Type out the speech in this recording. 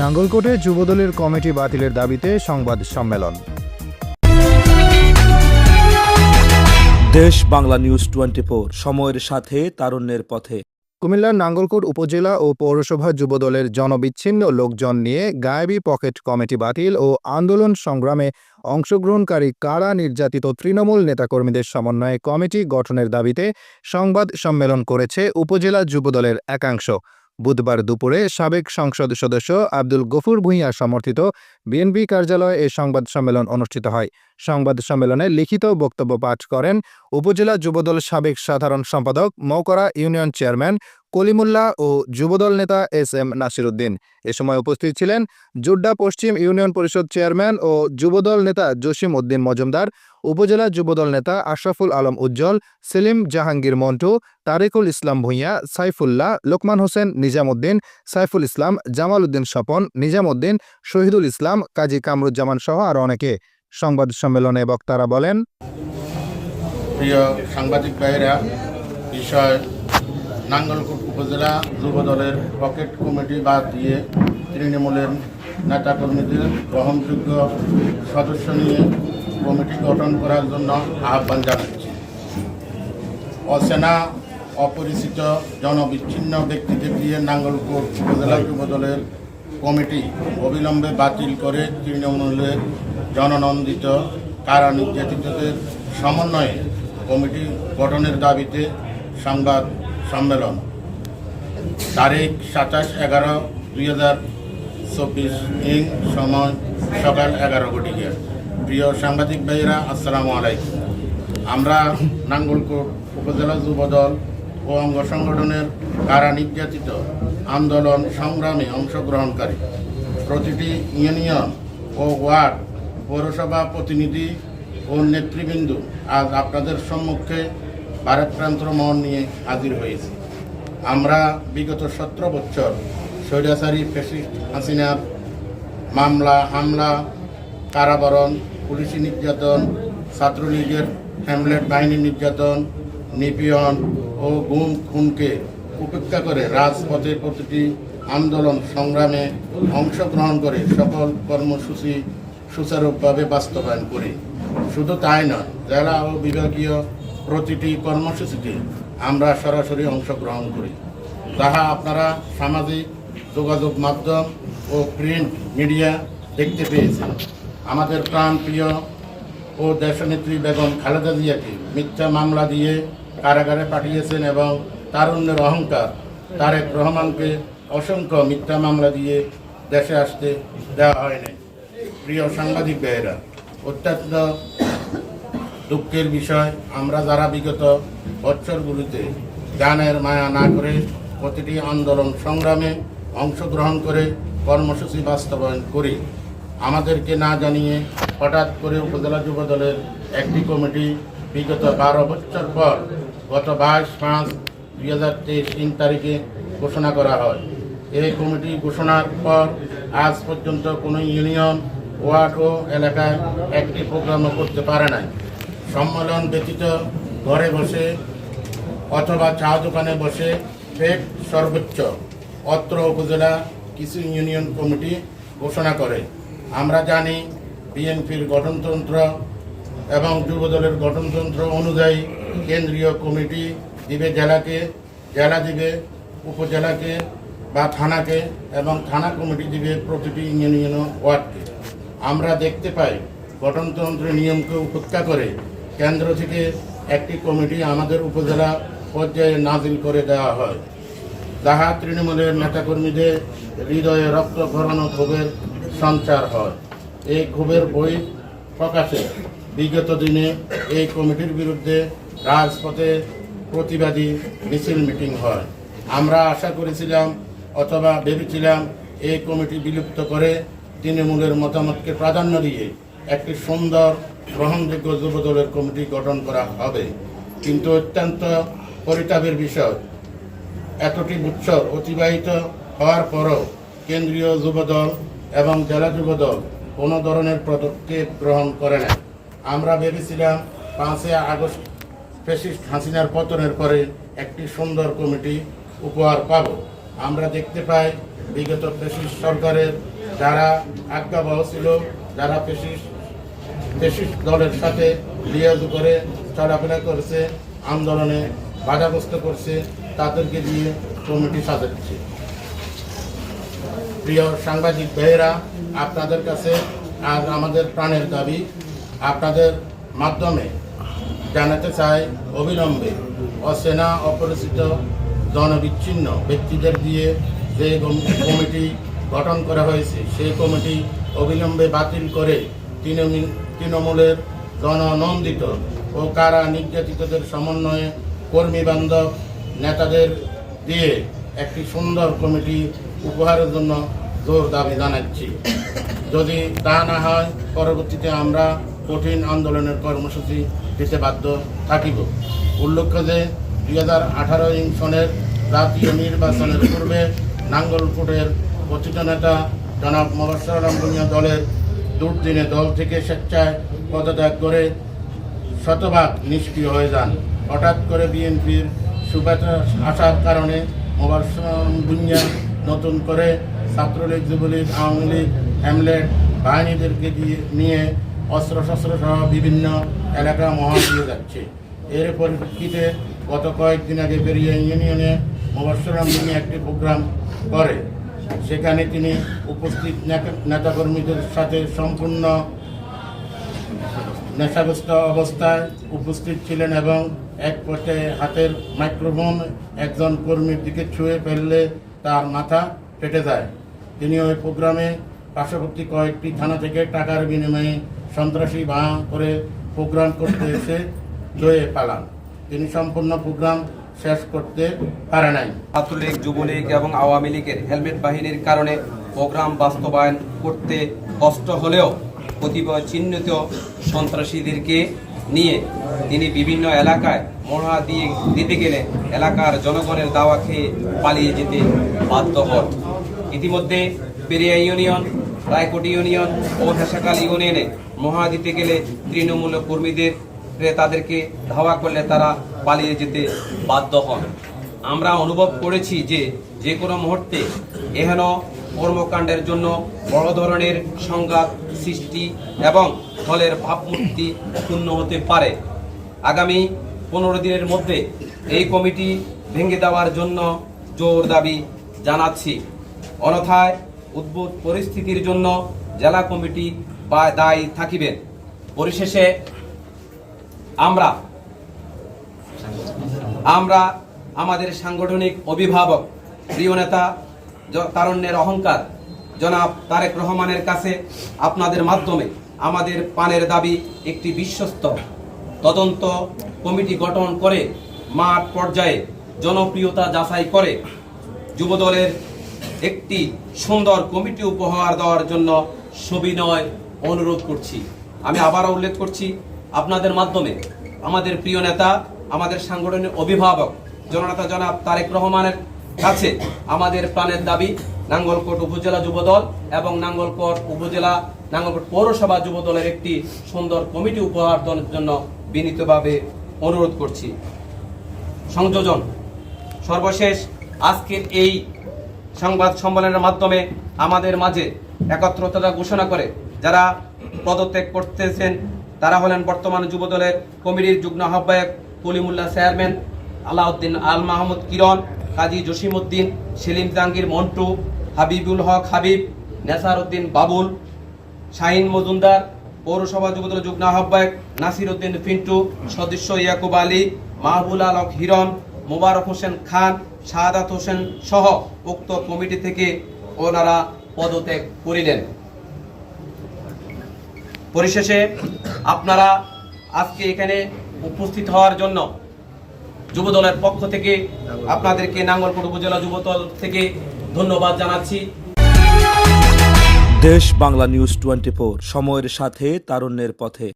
নাঙ্গলকোটে যুবদলের কমিটি বাতিলের দাবিতে সংবাদ সম্মেলন। দেশ বাংলা নিউজ টোয়েন্টি সময়ের সাথে তারুণ্যের পথে। কুমিল্লার নাঙ্গলকোট উপজেলা ও পৌরসভা যুবদলের জনবিচ্ছিন্ন লোকজন নিয়ে গায়েবী পকেট কমিটি বাতিল ও আন্দোলন সংগ্রামে অংশগ্রহণকারী কারা নির্যাতিত তৃণমূল নেতাকর্মীদের সমন্বয়ে কমিটি গঠনের দাবিতে সংবাদ সম্মেলন করেছে উপজেলা যুবদলের একাংশ। বুধবার দুপুরে সাবেক সংসদ সদস্য আব্দুল গফুর ভূঁইয়া সমর্থিত বিএনপি কার্যালয়ে এ সংবাদ সম্মেলন অনুষ্ঠিত হয়। সংবাদ সম্মেলনে লিখিত বক্তব্য পাঠ করেন উপজেলা যুবদল সাবেক সাধারণ সম্পাদক মৌকরা ইউনিয়ন চেয়ারম্যান কলিমুল্লাহ ও যুবদল নেতা এস এম নাসিরুদ্দিন। এ সময় উপস্থিত ছিলেন জুড্ডা পশ্চিম ইউনিয়ন পরিষদ চেয়ারম্যান ও যুবদল নেতা জসিম উদ্দিন মজুমদার, উপজেলা যুবদল নেতা আশরাফুল আলম উজ্জ্বল, সেলিম জাহাঙ্গীর মন্টু, তারেকুল ইসলাম ভূঁইয়া, সাইফুল্লাহ, লোকমান হোসেন নিজামুদ্দিন, সাইফুল ইসলাম, জামাল উদ্দিন স্বপন, নিজামুদ্দিন, শহীদুল ইসলাম, কাজী কামরুজ্জামান সহ আরও অনেকে। সংবাদ সম্মেলনে বক্তারা বলেন, প্রিয় সাংবাদিক ভাইয়েরা, বিষয় নাঙ্গলকোট উপজেলা যুব দলের পকেট কমিটি বাদ দিয়ে তৃণমূলের নেতাকর্মীদের গ্রহণযোগ্য সদস্য নিয়ে কমিটি গঠন করার জন্য আহ্বান জানাচ্ছি। অচেনা, অপরিচিত, জনবিচ্ছিন্ন ব্যক্তিদের দিয়ে নাঙ্গলকোট উপজেলা যুব দলের কমিটি অবিলম্বে বাতিল করে তৃণমূলের জননন্দিত কারা নির্যাতিতদের সমন্বয়ে কমিটি গঠনের দাবিতে সংবাদ সম্মেলন। তারিখ সাতাশ এগারো দুই হাজার চব্বিশ, ইং সময় সকাল এগারো ঘটিকে। প্রিয় সাংবাদিক ভাইয়েরা, আসসালামু আলাইকুম। আমরা নাঙ্গলকোট উপজেলা যুবদল ও অঙ্গ সংগঠনের কারা নির্যাতিত আন্দোলন সংগ্রামে অংশগ্রহণকারী প্রতিটি ইউনিয়ন ও ওয়ার্ড পৌরসভা প্রতিনিধি ও নেতৃবৃন্দ আজ আপনাদের সম্মুখে ভারতপ্রান্ত মন নিয়ে হাজির হয়েছি। আমরা বিগত সতেরো বছর স্বৈরাচারী ফেসিস্ট হাসিনার মামলা, হামলা, কারাবরণ, পুলিশি নির্যাতন, ছাত্রলীগের হ্যামলেট বাহিনী নির্যাতন, নিপীড়ন ও গুম খুনকে উপেক্ষা করে রাজপথে প্রতিটি আন্দোলন সংগ্রামে অংশগ্রহণ করে সকল কর্মসূচি সুচারুভাবে বাস্তবায়ন করি। শুধু তাই নয়, জেলা ও বিভাগীয় প্রতিটি কর্মসূচিতে আমরা সরাসরি অংশগ্রহণ করি। তাহা আপনারা সামাজিক যোগাযোগ মাধ্যম ও প্রিন্ট মিডিয়া দেখতে পেয়েছেন। আমাদের প্রাণ প্রিয় ও দেশনেত্রী বেগম খালেদা জিয়াকে মিথ্যা মামলা দিয়ে কারাগারে পাঠিয়েছেন এবং তারুণ্যের অহংকার তারেক রহমানকে অসংখ্য মিথ্যা মামলা দিয়ে দেশে আসতে দেওয়া হয়নি। প্রিয় সাংবাদিক ভাইয়েরা, অত্যন্ত দুঃখের বিষয়, আমরা যারা বিগত বছরগুলিতে গানের মায়া না করে প্রতিটি আন্দোলন সংগ্রামে অংশগ্রহণ করে কর্মসূচি বাস্তবায়ন করি, আমাদেরকে না জানিয়ে হঠাৎ করে উপজেলা যুব দলের একটি কমিটি বিগত বারো বছর পর গত বাইশ পাঁচ দুই হাজার তেইশ তিন তারিখে ঘোষণা করা হয়। এই কমিটি ঘোষণার পর আজ পর্যন্ত কোনো ইউনিয়ন ওয়ার্ড ও এলাকায় একটি প্রোগ্রামও করতে পারে নাই। সম্মেলন ব্যতীত ঘরে বসে অথবা চা দোকানে বসে ফেক সর্বোচ্চ, অত্র উপজেলা কিছু ইউনিয়ন কমিটি ঘোষণা করে। আমরা জানি বিএনপির গঠনতন্ত্র এবং যুবদলের গঠনতন্ত্র অনুযায়ী কেন্দ্রীয় কমিটি দিবে জেলাকে, জেলা দিবে উপজেলাকে বা থানাকে এবং থানা কমিটি দিবে প্রতিটি ইউনিয়ন ওয়ার্ডকে। আমরা দেখতে পাই গঠনতন্ত্রের নিয়মকে উপেক্ষা করে কেন্দ্র থেকে একটি কমিটি আমাদের উপজেলা পর্যায়ে নাজিল করে দেওয়া হয়। যাহা তৃণমূলের নেতাকর্মীদের হৃদয়ে রক্ত ভরানো ক্ষোভের সঞ্চার হয়। এই ক্ষোভের বই প্রকাশে বিগত দিনে এই কমিটির বিরুদ্ধে রাজপথে প্রতিবাদী মিছিল মিটিং হয়। আমরা আশা করেছিলাম অথবা ভেবেছিলাম এই কমিটি বিলুপ্ত করে তৃণমূলের মতামতকে প্রাধান্য দিয়ে একটি সুন্দর, গ্রহণযোগ্য যুবদলের কমিটি গঠন করা হবে। কিন্তু অত্যন্ত পরিতাপের বিষয়, এতটি বছর অতিবাহিত হওয়ার পরও কেন্দ্রীয় যুবদল এবং জেলা যুবদল কোনো ধরনের পদক্ষেপ গ্রহণ করে না আমরা ভেবেছিলাম পাঁচই আগস্ট ফেসিস্ট হাসিনার পতনের পরে একটি সুন্দর কমিটি উপহার পাব। আমরা দেখতে পাই বিগত পেশিস সরকারের যারা আজ্ঞাবহ ছিল, যারা পেশিস পেশিস দলের সাথে লিয়াজ করে চলাফেরা করছে, আন্দোলনে বাধাগ্রস্ত করছে, তাদেরকে দিয়ে কমিটি সাজাচ্ছে। প্রিয় সাংবাদিক ভাইয়েরা, আপনাদের কাছে আজ আমাদের প্রাণের দাবি, আপনাদের মাধ্যমে জানাতে চাই অবিলম্বে অচেনা, অপরিচিত, জনবিচ্ছিন্ন ব্যক্তিদের দিয়ে যে কমিটি গঠন করা হয়েছে। সেই কমিটি অবিলম্বে বাতিল করে তৃণমূল- তৃণমূলের জননন্দিত ও কারা নির্যাতিতদের সমন্বয়ে কর্মী বান্ধব নেতাদের দিয়ে একটি সুন্দর কমিটি উপহারের জন্য জোর দাবি জানাচ্ছি। যদি তা না হয়, পরবর্তীতে আমরা কঠিন আন্দোলনের কর্মসূচি দিতে বাধ্য থাকিব। উল্লেখ্য যে, দুই হাজার আঠারো সনের জাতীয় নির্বাচনের পূর্বে নাঙ্গলকোটের কথিত নেতা জনাব মবসরাম ভুঁইয়া দলের দুর্দিনে দল থেকে স্বেচ্ছায় পদত্যাগ করে শতভাগ নিষ্ক্রিয় হয়ে যান। হঠাৎ করে বিএনপির সুবাতাস আসার কারণে মোবারসাম ভুঁইয়া নতুন করে ছাত্রলীগ, যুবলীগ, আওয়ামী লীগ, হ্যামলেট বাহিনীদেরকে দিয়ে নিয়ে অস্ত্রশস্ত্র সহ বিভিন্ন এলাকা মহা দিয়ে যাচ্ছে। এর পরিপ্রেক্ষিতে গত কয়েকদিন আগে বেরিয়ে ইউনিয়নে মোবারসাম ভুঁইয়া একটি প্রোগ্রাম করে। সেখানে তিনি উপস্থিত নেতা- নেতাকর্মীদের সাথে সম্পূর্ণ নেশাগ্রস্ত অবস্থায় উপস্থিত ছিলেন এবং এক পর্যায়ে হাতের মাইক্রোফোন একজন কর্মীর দিকে ছুঁয়ে ফেললে তার মাথা ফেটে যায়। তিনি ওই প্রোগ্রামে পার্শ্ববর্তী কয়েকটি থানা থেকে টাকার বিনিময়ে সন্ত্রাসী বাঁ করে প্রোগ্রাম করতে এসে জয়ে পালান। তিনি সম্পূর্ণ প্রোগ্রাম শেষ করতে পারে নাই। ছাত্রলীগ, যুবলীগ এবং আওয়ামী লীগের হেলমেট বাহিনীর কারণে প্রোগ্রাম বাস্তবায়ন করতে কষ্ট হলেও কতিপয় চিহ্নিত সন্ত্রাসীদেরকে নিয়ে তিনি বিভিন্ন এলাকায় মহড়া দিয়ে দিতে গেলে এলাকার জনগণের দাওয়া খেয়ে পালিয়ে যেতে বাধ্য হন। ইতিমধ্যে পেরিয়া ইউনিয়ন, রায়কোট ইউনিয়ন ও হেসাকাল ইউনিয়নে মহা দিতে গেলে তৃণমূল কর্মীদের তাদেরকে ধাওয়া করলে তারা পালিয়ে যেতে বাধ্য হন। আমরা অনুভব করেছি যে যে কোনো মুহূর্তে এহেন কর্মকাণ্ডের জন্য বড় ধরনের সংঘাত সৃষ্টি এবং দলের ভাবমূর্তি শূন্য হতে পারে। আগামী পনেরো দিনের মধ্যে এই কমিটি ভেঙে দেওয়ার জন্য জোর দাবি জানাচ্ছি। অনথায় উদ্ভুত পরিস্থিতির জন্য জেলা কমিটি বা দায়ী থাকিবেন। পরিশেষে আমরা আমরা আমাদের সাংগঠনিক অভিভাবক, প্রিয় নেতা তারণ্যের অহংকার, জনাব তারেক রহমানের কাছে আপনাদের মাধ্যমে আমাদের পানের দাবি একটি বিশ্বস্ত তদন্ত কমিটি গঠন করে মাঠ পর্যায়ে জনপ্রিয়তা যাচাই করে যুবদলের একটি সুন্দর কমিটি উপহার দেওয়ার জন্য সবিনয় অনুরোধ করছি। আমি আবারও উল্লেখ করছি, আপনাদের মাধ্যমে আমাদের প্রিয় নেতা আমাদের সাংগঠনিক অভিভাবক জননেতা জনাব তারেক রহমানের কাছে আমাদের প্রাণের দাবি, নাঙ্গলকোট উপজেলা যুবদল এবং নাঙ্গলকোট উপজেলা, নাঙ্গলকোট পৌরসভা যুবদলের একটি সুন্দর কমিটি উপহার দেওয়ার জন্য বিনীতভাবে অনুরোধ করছি। সংযোজন, সর্বশেষ আজকের এই সংবাদ সম্মেলনের মাধ্যমে আমাদের মাঝে একত্রতা ঘোষণা করে যারা পদত্যাগ করতেছেন, তারা হলেন বর্তমান যুবদলের কমিটির যুগ্ম আহ্বায়ক কলিমুল্লাহ চেয়ারম্যান আলাউদ্দিন আল মাহমুদ কিরণ, কাজী জসিমউদ্দিন, সেলিম জাহাঙ্গীর মন্টু, হাবিবুল হক হাবিব নেসার উদ্দিন বাবুল, শাহিন মজুমদার, পৌরসভা যুবদল যুগ্ম আহ্বায়ক নাসির উদ্দিন সদস্য ইয়াকুব আলী, মাহবুল আলক হিরণ, মোবারক হোসেন খান, শাহাদাত হোসেন সহ উক্ত কমিটি থেকে ওনারা পদত্যাগ করিলেন। পরিশেষে আপনারা আজকে এখানে উপস্থিত হওয়ার জন্য যুবদলের পক্ষ থেকে আপনাদেরকে নাঙ্গলকোট উপজেলা যুবদল থেকে ধন্যবাদ জানাচ্ছি। দেশ বাংলা নিউজ টোয়েন্টি সময়ের সাথে, তারুণ্যের পথে।